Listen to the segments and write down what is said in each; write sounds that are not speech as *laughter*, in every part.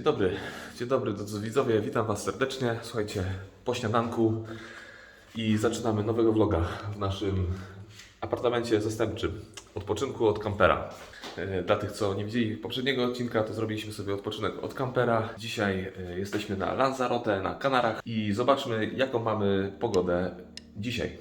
Dzień dobry, dzień dobry drodzy widzowie, witam Was serdecznie. Słuchajcie, po śniadanku i zaczynamy nowego vloga w naszym apartamencie zastępczym. Odpoczynku od kampera. E, Dla tych, co nie widzieli poprzedniego odcinka, to zrobiliśmy sobie odpoczynek od kampera. Dzisiaj e, jesteśmy na Lanzarote, na Kanarach i zobaczmy, jaką mamy pogodę dzisiaj.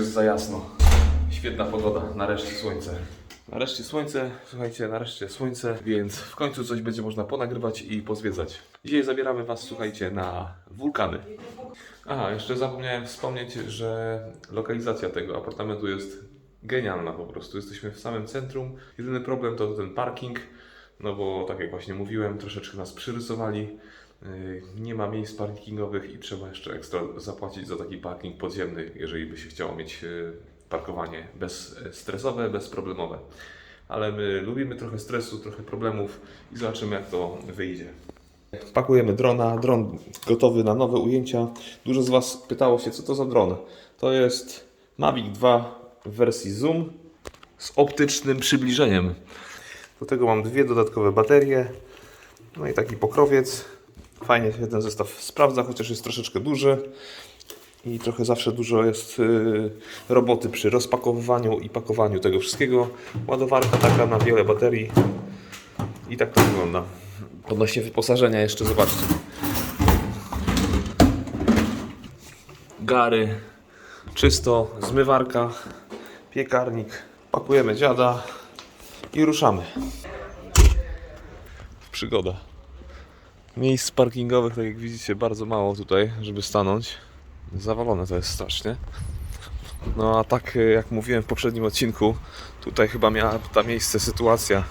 Jest za jasno. Świetna pogoda, nareszcie słońce. Nareszcie słońce, słuchajcie, nareszcie słońce, więc w końcu coś będzie można ponagrywać i pozwiedzać. Dzisiaj zabieramy Was, słuchajcie, na wulkany. Aha, jeszcze zapomniałem wspomnieć, że lokalizacja tego apartamentu jest genialna po prostu. Jesteśmy w samym centrum. Jedyny problem to ten parking, no bo tak jak właśnie mówiłem, troszeczkę nas przyrysowali. Yy, Nie ma miejsc parkingowych i trzeba jeszcze ekstra zapłacić za taki parking podziemny, jeżeli by się chciało mieć yy, parkowanie bezstresowe, bezproblemowe. Ale my lubimy trochę stresu, trochę problemów i zobaczymy jak to wyjdzie. Pakujemy drona, dron gotowy na nowe ujęcia. Dużo z Was pytało się, co to za dron. To jest Mavic 2 w wersji Zoom z optycznym przybliżeniem. Do tego mam dwie dodatkowe baterie, no i taki pokrowiec. Fajnie się ten zestaw sprawdza, chociaż jest troszeczkę duży. I trochę zawsze dużo jest yy, roboty przy rozpakowywaniu i pakowaniu tego wszystkiego. Ładowarka taka na wiele baterii. I tak to wygląda. Odnośnie wyposażenia jeszcze zobaczcie. Gary, czysto, zmywarka, piekarnik. Pakujemy dziada i ruszamy. Przygoda. Miejsc parkingowych, tak jak widzicie, bardzo mało tutaj, żeby stanąć. Zawalone to jest strasznie. No a tak y, jak mówiłem w poprzednim odcinku, tutaj chyba miała ta miejsce sytuacja,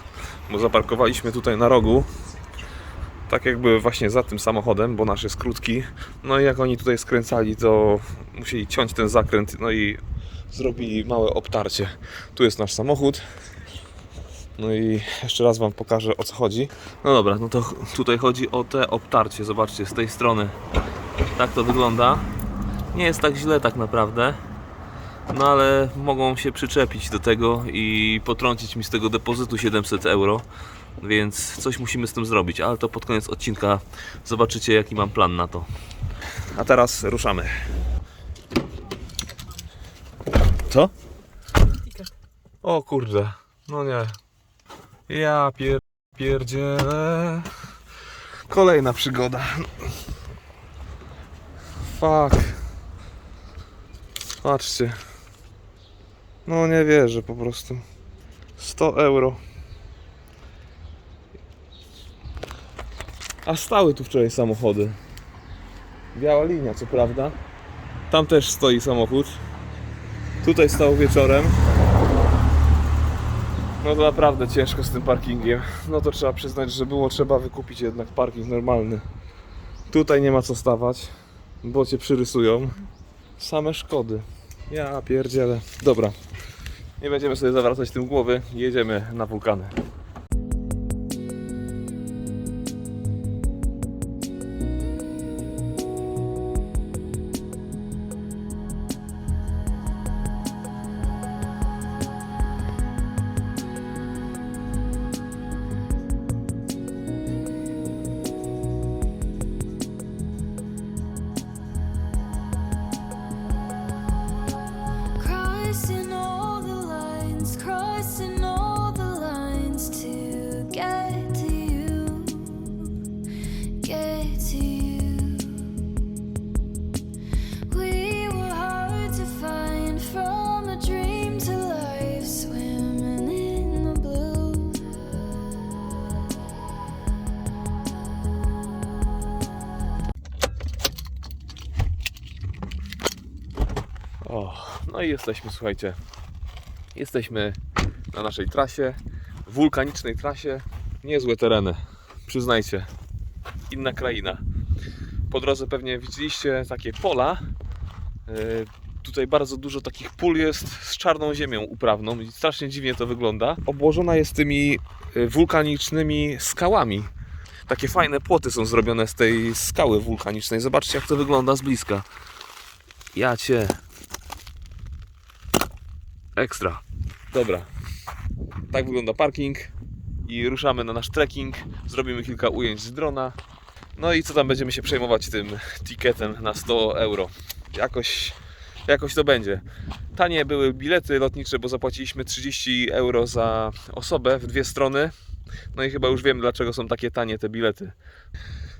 bo zaparkowaliśmy tutaj na rogu, tak jakby właśnie za tym samochodem, bo nasz jest krótki. No i jak oni tutaj skręcali, to musieli ciąć ten zakręt, no i zrobili małe obtarcie. Tu jest nasz samochód. No i jeszcze raz Wam pokażę o co chodzi. No dobra, no to tutaj chodzi o te obtarcie. Zobaczcie, z tej strony. Tak to wygląda. Nie jest tak źle tak naprawdę. No ale mogą się przyczepić do tego i potrącić mi z tego depozytu 700 euro. Więc coś musimy z tym zrobić, ale to pod koniec odcinka zobaczycie jaki mam plan na to. A teraz ruszamy. Co? O kurde, no nie. Ja pier... pierdzielę. Kolejna przygoda. Fuck. Patrzcie. No nie wierzę po prostu. 100 euro. A stały tu wczoraj samochody. Biała linia, co prawda. Tam też stoi samochód. Tutaj stał wieczorem. No to naprawdę ciężko z tym parkingiem. No to trzeba przyznać, że było trzeba wykupić jednak parking normalny. Tutaj nie ma co stawać, bo cię przyrysują. Same szkody. Ja pierdzielę. Dobra. Nie będziemy sobie zawracać tym głowy. Jedziemy na wulkany. No i jesteśmy, słuchajcie. Jesteśmy na naszej trasie, wulkanicznej trasie. Niezłe tereny, przyznajcie. Inna kraina. Po drodze pewnie widzieliście takie pola. Yy, Tutaj bardzo dużo takich pól jest z czarną ziemią uprawną i strasznie dziwnie to wygląda. Obłożona jest tymi y, wulkanicznymi skałami. Takie fajne płoty są zrobione z tej skały wulkanicznej. Zobaczcie jak to wygląda z bliska. Ja cię. Ekstra. Dobra. Tak wygląda parking. I ruszamy na nasz trekking. Zrobimy kilka ujęć z drona. No i co tam będziemy się przejmować tym ticketem na 100 euro. Jakoś, jakoś to będzie. Tanie były bilety lotnicze, bo zapłaciliśmy 30 euro za osobę w dwie strony. No i chyba już wiem dlaczego są takie tanie te bilety.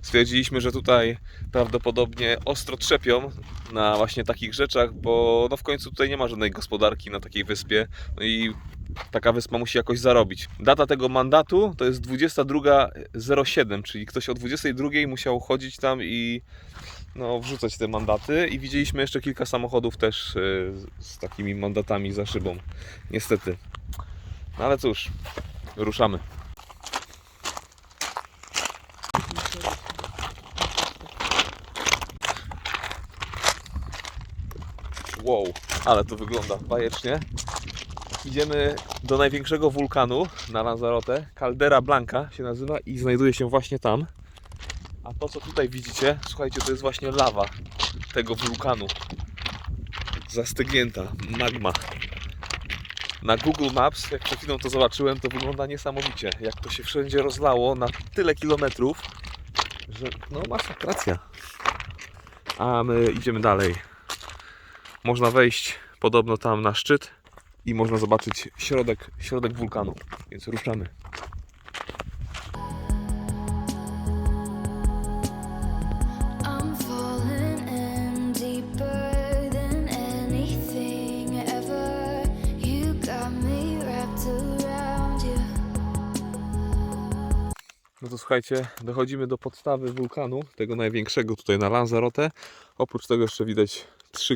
Stwierdziliśmy, że tutaj prawdopodobnie ostro trzepią na właśnie takich rzeczach, bo no w końcu tutaj nie ma żadnej gospodarki na takiej wyspie. No i taka wyspa musi jakoś zarobić. Data tego mandatu to jest 22.07, czyli ktoś o 22.00 musiał chodzić tam i no, wrzucać te mandaty. I widzieliśmy jeszcze kilka samochodów też y, z takimi mandatami za szybą. Niestety. No ale cóż, ruszamy. Wow, ale to wygląda bajecznie. Idziemy do największego wulkanu na Lanzarote. Caldera Blanca się nazywa i znajduje się właśnie tam. A to co tutaj widzicie, słuchajcie, to jest właśnie lawa tego wulkanu. Zastygnięta, magma. Na Google Maps, jak przed chwilą to zobaczyłem, to wygląda niesamowicie. Jak to się wszędzie rozlało na tyle kilometrów, że no masakracja. A my idziemy dalej. Można wejść podobno tam na szczyt i można zobaczyć środek, środek wulkanu. Więc ruszamy. No to słuchajcie, dochodzimy do podstawy wulkanu, tego największego tutaj na Lanzarote. Oprócz tego jeszcze widać trzy,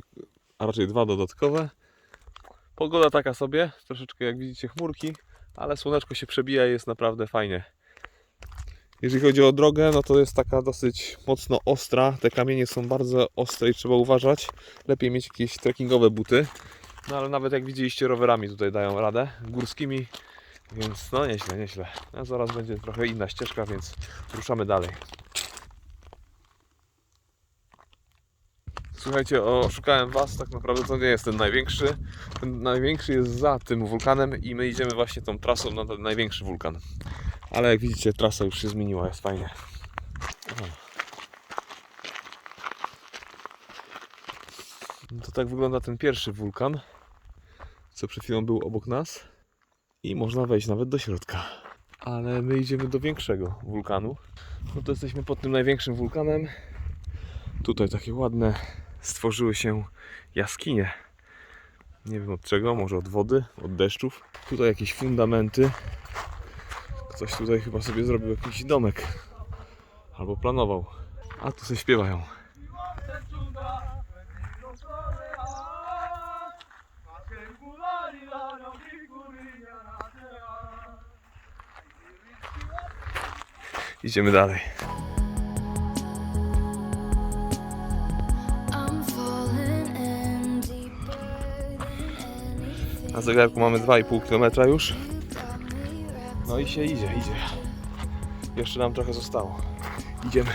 a raczej dwa dodatkowe. Pogoda taka sobie, troszeczkę jak widzicie chmurki, ale słoneczko się przebija i jest naprawdę fajnie. Jeżeli chodzi o drogę, no to jest taka dosyć mocno ostra. Te kamienie są bardzo ostre i trzeba uważać. Lepiej mieć jakieś trekkingowe buty. No ale nawet jak widzieliście, rowerami tutaj dają radę, górskimi, więc no nieźle, nieźle. A zaraz będzie trochę inna ścieżka, więc ruszamy dalej. Słuchajcie, oszukałem Was, tak naprawdę to nie jest ten największy. Ten największy jest za tym wulkanem i my idziemy właśnie tą trasą na ten największy wulkan. Ale jak widzicie, trasa już się zmieniła, jest fajnie. No to tak wygląda ten pierwszy wulkan, co przed chwilą był obok nas. I można wejść nawet do środka. Ale my idziemy do większego wulkanu. No to jesteśmy pod tym największym wulkanem. Tutaj takie ładne stworzyły się jaskinie. Nie wiem od czego, może od wody, od deszczów. Tutaj jakieś fundamenty. Ktoś tutaj chyba sobie zrobił jakiś domek. Albo planował. A tu sobie śpiewają. Idziemy dalej. Na zegarku mamy 2,5 km już. No i się idzie, idzie. Jeszcze nam trochę zostało. Idziemy.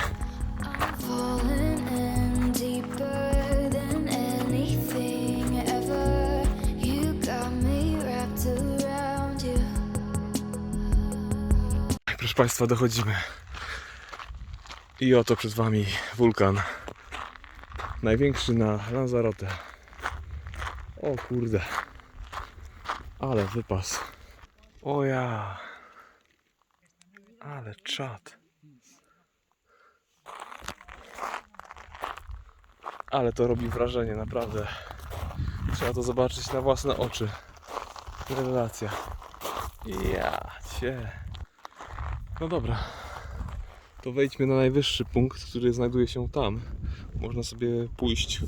Proszę Państwa, dochodzimy. I oto przed Wami wulkan. Największy na Lanzarote. O kurde. Ale wypas. O ja. Ale czad. Ale to robi wrażenie, naprawdę. Trzeba to zobaczyć na własne oczy. Rewelacja. Ja cię. No dobra. To wejdźmy na najwyższy punkt, który znajduje się tam. Można sobie pójść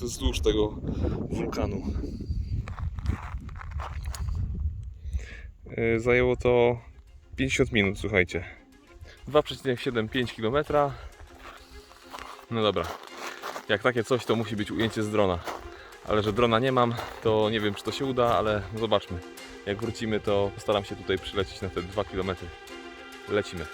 wzdłuż tego wulkanu. Zajęło to 50 minut, słuchajcie. 2,75 km. No dobra. Jak takie coś, to musi być ujęcie z drona. ale że drona nie mam, to nie wiem czy to się uda, ale zobaczmy. Jak wrócimy, to postaram się tutaj przylecieć na te 2 km. Lecimy.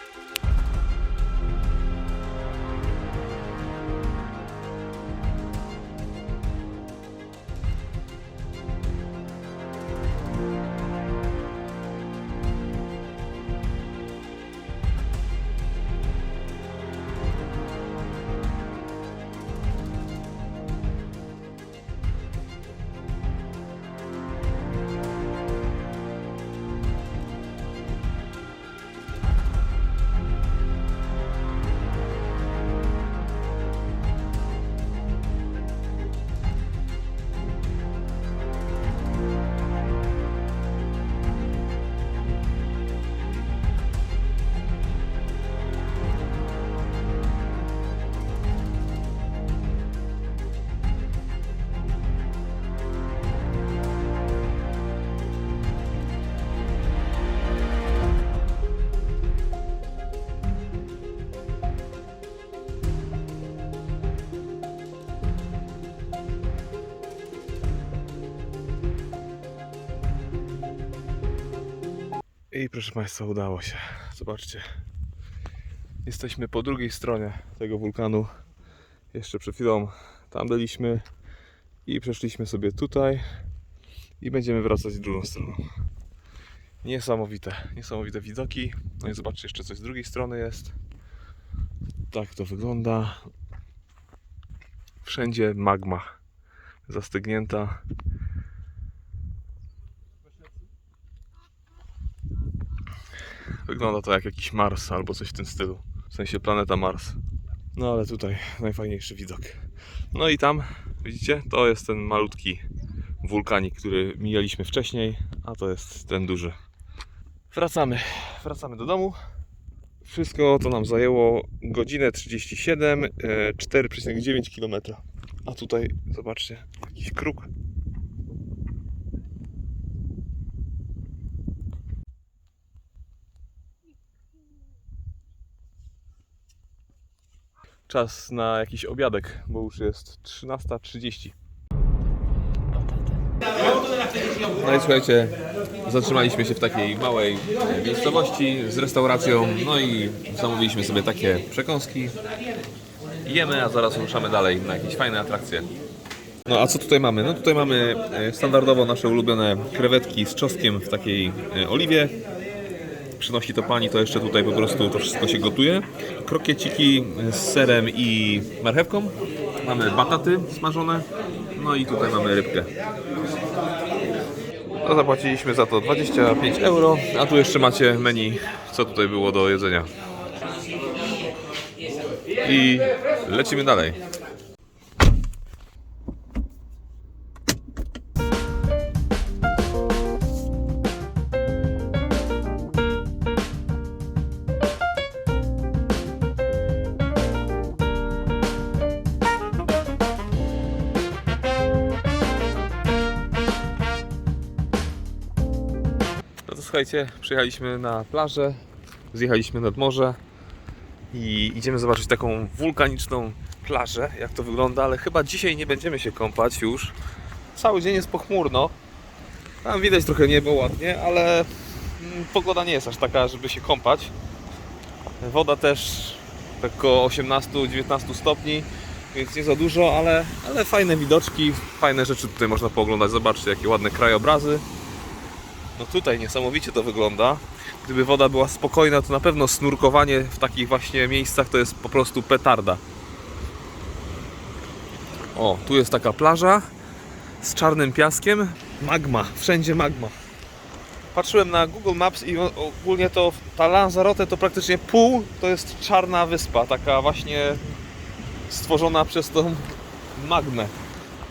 Proszę Państwa, udało się. Zobaczcie. Jesteśmy po drugiej stronie tego wulkanu. Jeszcze przed chwilą tam byliśmy i przeszliśmy sobie tutaj i będziemy wracać drugą stroną. Niesamowite, niesamowite widoki. No i zobaczcie, jeszcze coś z drugiej strony jest. Tak to wygląda. Wszędzie magma zastygnięta. Wygląda to jak jakiś Mars albo coś w tym stylu. W sensie planeta Mars. No ale tutaj najfajniejszy widok. No i tam, widzicie, to jest ten malutki wulkanik, który mijaliśmy wcześniej, a to jest ten duży. Wracamy, wracamy do domu. Wszystko to nam zajęło godzinę 37, e, 4,9 km. A tutaj, zobaczcie, jakiś kruk. Czas na jakiś obiadek, bo już jest 13.30. No i słuchajcie, zatrzymaliśmy się w takiej małej miejscowości z restauracją, no i zamówiliśmy sobie takie przekąski. Jemy, a zaraz ruszamy dalej na jakieś fajne atrakcje. No a co tutaj mamy? No tutaj mamy e, standardowo nasze ulubione krewetki z czosnkiem w takiej e, oliwie. Przynosi to pani, to jeszcze tutaj po prostu to wszystko się gotuje. Krokieciki z serem i marchewką. Mamy bataty smażone. No i tutaj mamy rybkę. No, zapłaciliśmy za to 25 euro, a tu jeszcze macie menu, co tutaj było do jedzenia. I lecimy dalej. Słuchajcie, przyjechaliśmy na plażę, zjechaliśmy nad morze i idziemy zobaczyć taką wulkaniczną plażę, jak to wygląda, ale chyba dzisiaj nie będziemy się kąpać już. Cały dzień jest pochmurno. Tam widać trochę niebo ładnie, ale mm, pogoda nie jest aż taka, żeby się kąpać. Woda też tak około 18-19 stopni, więc nie za dużo, ale, ale fajne widoczki, fajne rzeczy tutaj można pooglądać. Zobaczcie, jakie ładne krajobrazy. No tutaj niesamowicie to wygląda. Gdyby woda była spokojna, to na pewno snurkowanie w takich właśnie miejscach to jest po prostu petarda. O, tu jest taka plaża z czarnym piaskiem. Magma, wszędzie magma. Patrzyłem na Google Maps i ogólnie to ta Lanzarote to praktycznie pół to jest czarna wyspa, taka właśnie stworzona przez tą magmę.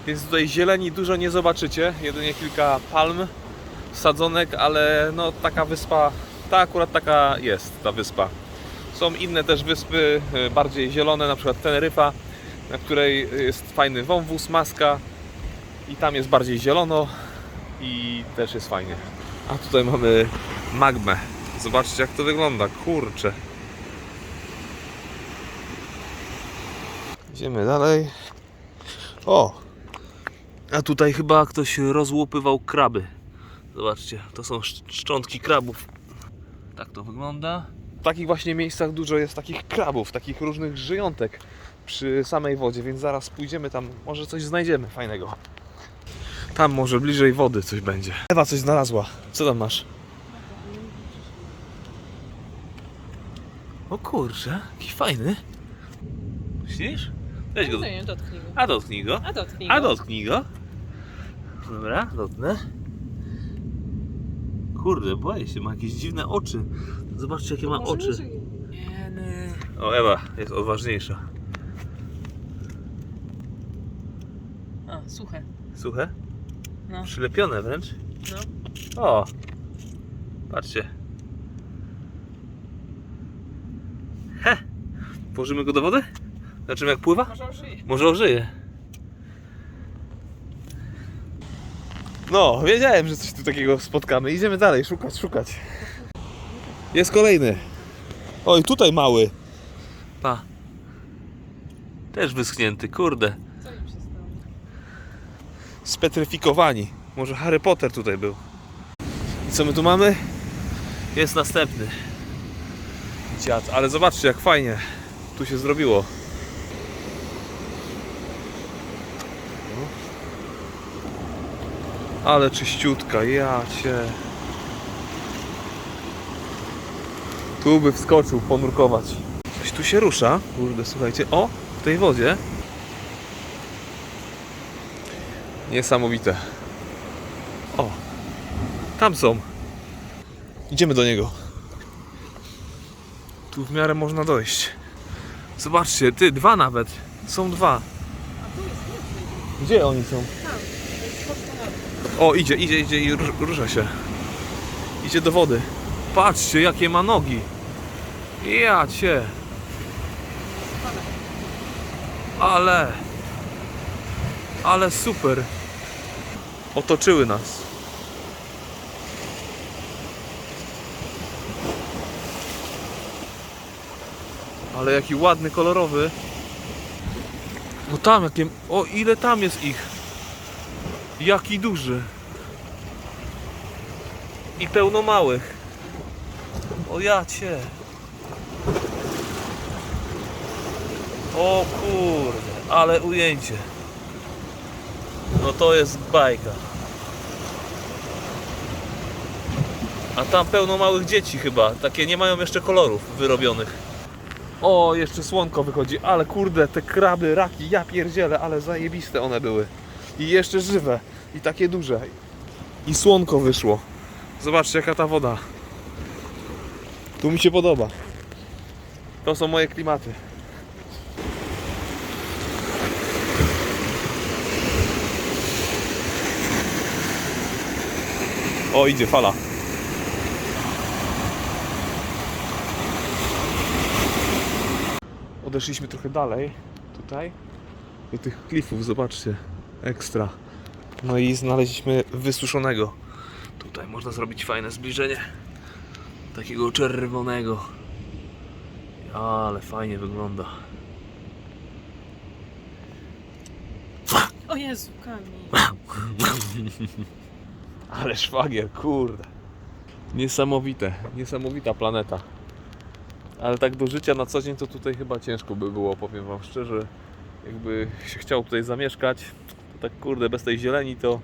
Więc tutaj zieleni dużo nie zobaczycie, jedynie kilka palm sadzonek, ale no taka wyspa, ta akurat taka jest ta wyspa. Są inne też wyspy y, bardziej zielone, na przykład Teneryfa, na której jest fajny wąwóz, maska i tam jest bardziej zielono i też jest fajnie. A tutaj mamy magmę. Zobaczcie jak to wygląda, kurczę. Idziemy dalej. O! A tutaj chyba ktoś rozłupywał kraby. Zobaczcie, to są sz- szczątki krabów. Tak to wygląda. W takich właśnie miejscach dużo jest takich krabów, takich różnych żyjątek przy samej wodzie, więc zaraz pójdziemy tam, może coś znajdziemy fajnego. Tam może bliżej wody coś będzie. Ewa coś znalazła. Co tam masz? O kurczę, jaki fajny. Myślisz? Weź go. Nie, dotknij go. A dotknij go. A dotknij A go. dotknij go. Dobra, dotknę. Kurde, boję się, ma jakieś dziwne oczy. Zobaczcie, jakie ma oczy. O, Ewa jest odważniejsza. A, suche. Suche? No. Przylepione wręcz? No. O! Patrzcie. He! Włożymy go do wody? Zobaczymy jak pływa? Może ożyje. Może ożyje. No, wiedziałem, że coś tu takiego spotkamy. Idziemy dalej, szukać, szukać. Jest kolejny. Oj, tutaj mały. Pa. Też wyschnięty, kurde. Co im się stało? Spetryfikowani. Może Harry Potter tutaj był. I co my tu mamy? Jest następny. Dziad, ale zobaczcie jak fajnie tu się zrobiło. Ale czyściutka, ja cię. Tu by wskoczył ponurkować. Coś tu się rusza. Kurde, słuchajcie. O, w tej wodzie. Niesamowite. O, tam są. Idziemy do niego. Tu w miarę można dojść. Zobaczcie, ty, dwa nawet. Są dwa. Gdzie oni są? Tam. To jest podstawa. O, idzie, idzie, idzie i rusz- rusza się. Idzie do wody. Patrzcie, jakie ma nogi. Ja cię. Ale. Ale super. Otoczyły nas. Ale jaki ładny, kolorowy. No tam jakie... O, ile tam jest ich. Jaki duży. I pełno małych. O ja cię. O kurde, ale ujęcie. No to jest bajka. A tam pełno małych dzieci chyba. Takie nie mają jeszcze kolorów wyrobionych. O, jeszcze słonko wychodzi, ale kurde, te kraby, raki, ja pierdzielę, ale zajebiste one były. I jeszcze żywe. I takie duże. I słonko wyszło. Zobaczcie jaka ta woda. Tu mi się podoba. To są moje klimaty. O, idzie fala. Odeszliśmy trochę dalej, tutaj, do tych klifów, zobaczcie, ekstra. No i znaleźliśmy wysuszonego. Tutaj można zrobić fajne zbliżenie. Takiego czerwonego. Ale fajnie wygląda. O Jezu, Kamil. *laughs* Ale szwagier, kurde. Niesamowite, niesamowita planeta. Ale tak do życia na co dzień to tutaj chyba ciężko by było, powiem Wam szczerze. Jakby się chciał tutaj zamieszkać, tak kurde, bez tej zieleni to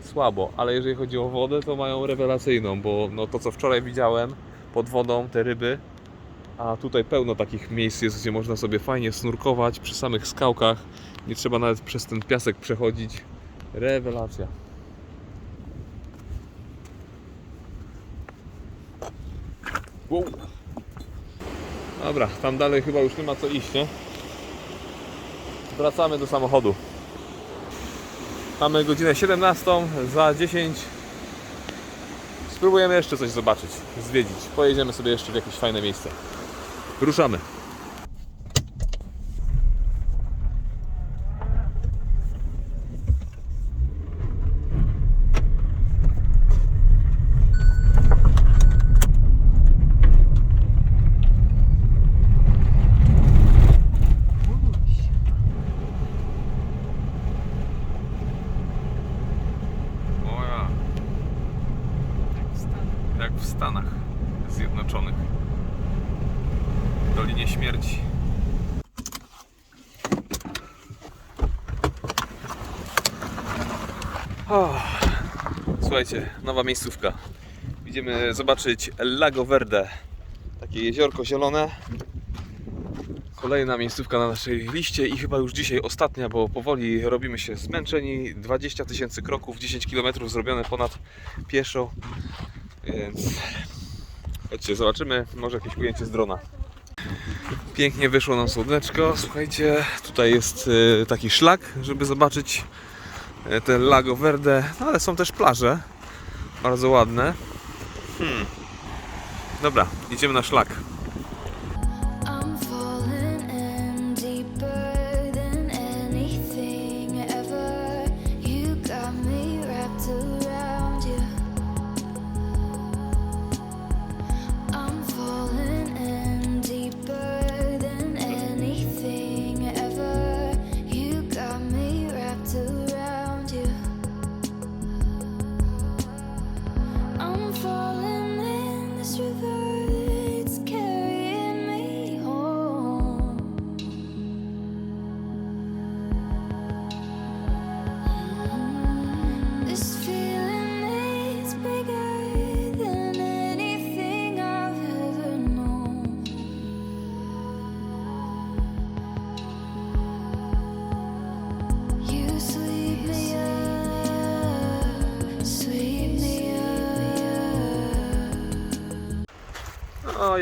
słabo. Ale jeżeli chodzi o wodę, to mają rewelacyjną, bo no to co wczoraj widziałem pod wodą, te ryby, a tutaj pełno takich miejsc jest, gdzie można sobie fajnie snurkować przy samych skałkach. Nie trzeba nawet przez ten piasek przechodzić. Rewelacja. Wow. Dobra, tam dalej chyba już nie ma co iść, nie? Wracamy do samochodu. Mamy godzinę 17, za 10 spróbujemy jeszcze coś zobaczyć, zwiedzić. Pojedziemy sobie jeszcze w jakieś fajne miejsce. Ruszamy. Nowa miejscówka. Idziemy zobaczyć Lago Verde. Takie jeziorko zielone. Kolejna miejscówka na naszej liście i chyba już dzisiaj ostatnia, bo powoli robimy się zmęczeni. 20 tysięcy kroków, 10 km zrobione ponad pieszo. Więc chodźcie, zobaczymy. Może jakieś ujęcie z drona. Pięknie wyszło nam słoneczko. Słuchajcie, tutaj jest y, taki szlak, żeby zobaczyć y, te Lago Verde. No, ale są też plaże. Bardzo ładne. Hmm. Dobra, idziemy na szlak.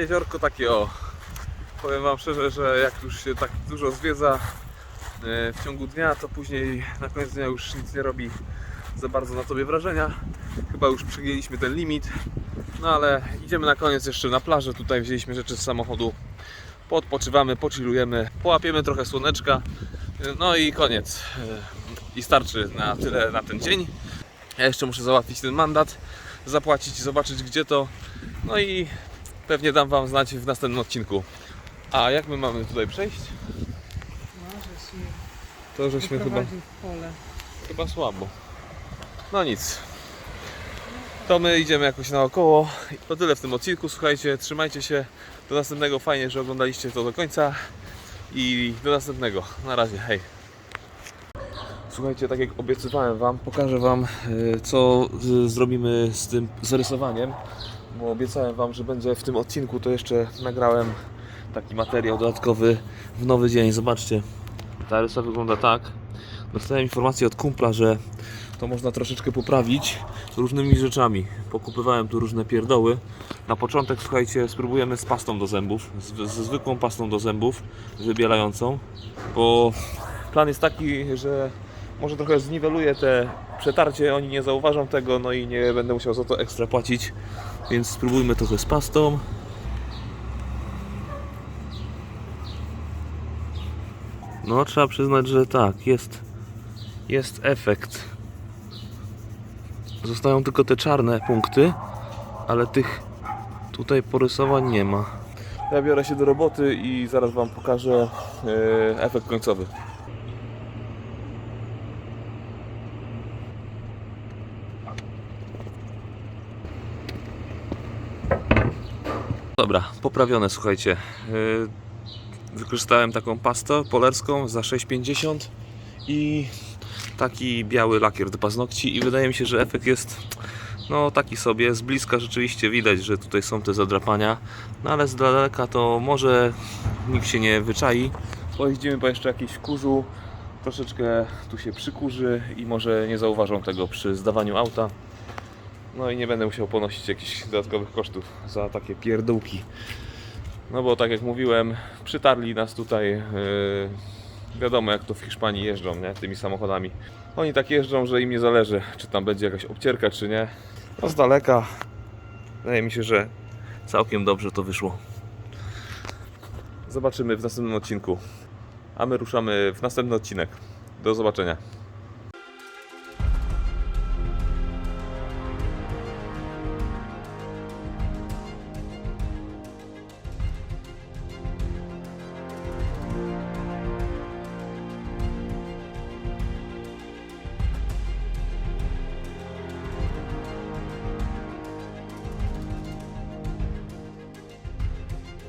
Jeziorko takie o. Powiem Wam szczerze, że jak już się tak dużo zwiedza e, w ciągu dnia, to później na koniec dnia już nic nie robi za bardzo na Tobie wrażenia. Chyba już przegięliśmy ten limit. No ale idziemy na koniec jeszcze na plażę. Tutaj wzięliśmy rzeczy z samochodu. Podpoczywamy, pochillujemy, połapiemy trochę słoneczka. No i koniec. E, I starczy na tyle na ten dzień. Ja jeszcze muszę załatwić ten mandat, zapłacić, zobaczyć gdzie to. No i Pewnie dam Wam znać w następnym odcinku. A jak my mamy tutaj przejść? To żeśmy chyba, wyprowadził w pole. chyba słabo. No nic. To my idziemy jakoś naokoło. To tyle w tym odcinku. Słuchajcie, trzymajcie się. Do następnego. Fajnie, że oglądaliście to do końca. I do następnego. Na razie. Hej. Słuchajcie, tak jak obiecywałem Wam, pokażę Wam, y, co y, zrobimy z tym zarysowaniem. Bo obiecałem Wam, że będzie w tym odcinku, to jeszcze nagrałem taki materiał dodatkowy w nowy dzień. Zobaczcie, ta rysa wygląda tak. Dostałem informację od kumpla, że to można troszeczkę poprawić różnymi rzeczami. Pokupywałem tu różne pierdoły. Na początek, słuchajcie, spróbujemy z pastą do zębów, z, ze zwykłą pastą do zębów, wybielającą, bo plan jest taki, że może trochę zniweluję te przetarcie, oni nie zauważą tego, no i nie będę musiał za to ekstra płacić, więc spróbujmy trochę z pastą. No, trzeba przyznać, że tak, jest, jest efekt. Zostają tylko te czarne punkty, ale tych tutaj porysowań nie ma. Ja biorę się do roboty i zaraz Wam pokażę e, efekt końcowy. Dobra, poprawione, słuchajcie. Yy, Wykorzystałem taką pastę polerską za 6,50 i taki biały lakier do paznokci i wydaje mi się, że efekt jest no taki sobie, z bliska rzeczywiście widać, że tutaj są te zadrapania, no ale z daleka to może nikt się nie wyczai. Pojeździmy po jeszcze jakiejś kurzu, troszeczkę tu się przykurzy i może nie zauważą tego przy zdawaniu auta. No i nie będę musiał ponosić jakichś dodatkowych kosztów za takie pierdółki. No bo tak jak mówiłem, przytarli nas tutaj. Yy, wiadomo jak to w Hiszpanii jeżdżą, nie? Tymi samochodami. Oni tak jeżdżą, że im nie zależy, czy tam będzie jakaś obcierka, czy nie. No z daleka. Wydaje mi się, że całkiem dobrze to wyszło. Zobaczymy w następnym odcinku. A my ruszamy w następny odcinek. Do zobaczenia.